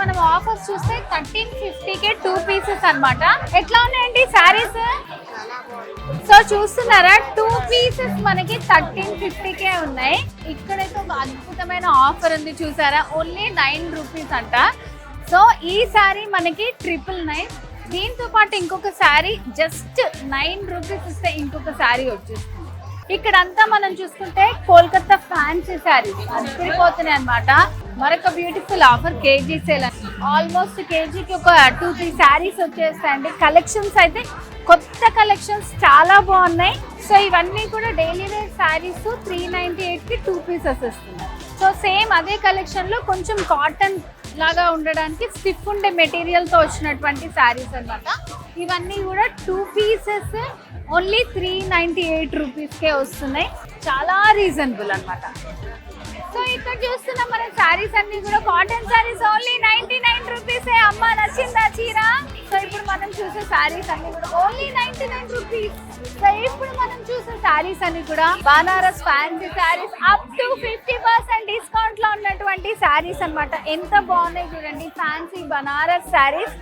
మనం ఆఫర్స్ చూస్తే thirteen fifty K two pieces అన్నమాట. ఎట్లా ఉన్నాయండి శారీస్? సో చూస్తున్నారా టూ పీసెస్ మనకి థర్టీన్ ఫిఫ్టీకే ఉన్నాయి. ఇక్కడైతే ఒక అద్భుతమైన ఆఫర్ ఉంది చూసారా ఓన్లీ నైన్ రూపీస్ అంట. సో ఈ శారీ మనకి ట్రిపుల్ నైన్. దీంతో పాటు ఇంకొక శారీ జస్ట్ నైన్ రూపీస్ ఇస్తే ఇంకొక శారీ వచ్చేస్తుంది. ఇక్కడంతా మనం చూసుకుంటే కోల్కతా ఫ్యాన్సీ శారీస్ అదిరిపోతున్నాయి అనమాట మరొక beautiful offer KG sale almost కేజీకి ఒక టూ త్రీ శారీస్ వచ్చేస్తాయండి. కలెక్షన్స్ అయితే కొత్త కలెక్షన్స్ చాలా బాగున్నాయి. సో ఇవన్నీ కూడా daily wear saris three ninety ఎయిట్కి టూ పీసెస్ వస్తున్నాయి. సో సేమ్ అదే కలెక్షన్లో కొంచెం కాటన్ లాగా ఉండడానికి స్టిఫ్ ఉండే మెటీరియల్తో వచ్చినటువంటి శారీస్ అన్నమాట. ఇవన్నీ కూడా two pieces only three ninety eight రూపీస్కే వస్తున్నాయి. చాలా రీజనబుల్ అన్నమాట. ఇక్కడ చూస్తున్నాం మన శారీస్ అన్ని కూడా cotton saris only ninety nine rupees అమ్మ నచ్చిందా చీర? సో ఇప్పుడు మనం చూసే శారీస్ అన్ని కూడా only ninety nine rupees so ఇప్పుడు మనం చూసిన శారీస్ అన్ని కూడా Banaras fancy saris up to fifty percent డిస్కౌంట్లో ఉన్నటువంటి శారీస్ అన్నమాట. ఎంత బాగున్నాయి చూడండి fancy Banaras saris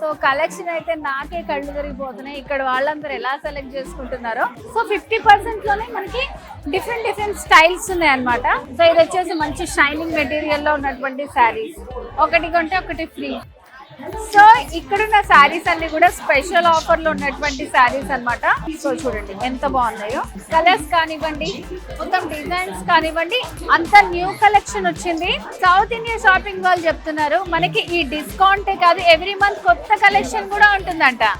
so collection అయితే నాకే కళ్ళు జరిగిపోతున్నాయి ఇక్కడ వాళ్ళందరూ ఎలా సెలెక్ట్ చేసుకుంటున్నారో. సో ఫిఫ్టీ పర్సెంట్లోనే మనకి డిఫరెంట్ డిఫరెంట్ స్టైల్స్ ఉన్నాయి అనమాట సో ఇది వచ్చేసి మంచి షైనింగ్ మెటీరియల్లో ఉన్నటువంటి శారీస్ ఒకటి కొంటే ఒకటి ఫ్రీ సో ఇక్కడున్న శారీస్ అన్ని కూడా స్పెషల్ ఆఫర్లు ఉన్నటువంటి శారీస్ అన్నమాట. సో చూడండి ఎంత బాగున్నాయో. కలర్స్ కానివ్వండి మొత్తం డిజైన్స్ కానివ్వండి అంత న్యూ కలెక్షన్ వచ్చింది. సౌత్ ఇండియా షాపింగ్ వాళ్ళు చెప్తున్నారు మనకి ఈ డిస్కౌంటే కాదు ఎవ్రీ మంత్ కొత్త కలెక్షన్ కూడా ఉంటుందంట.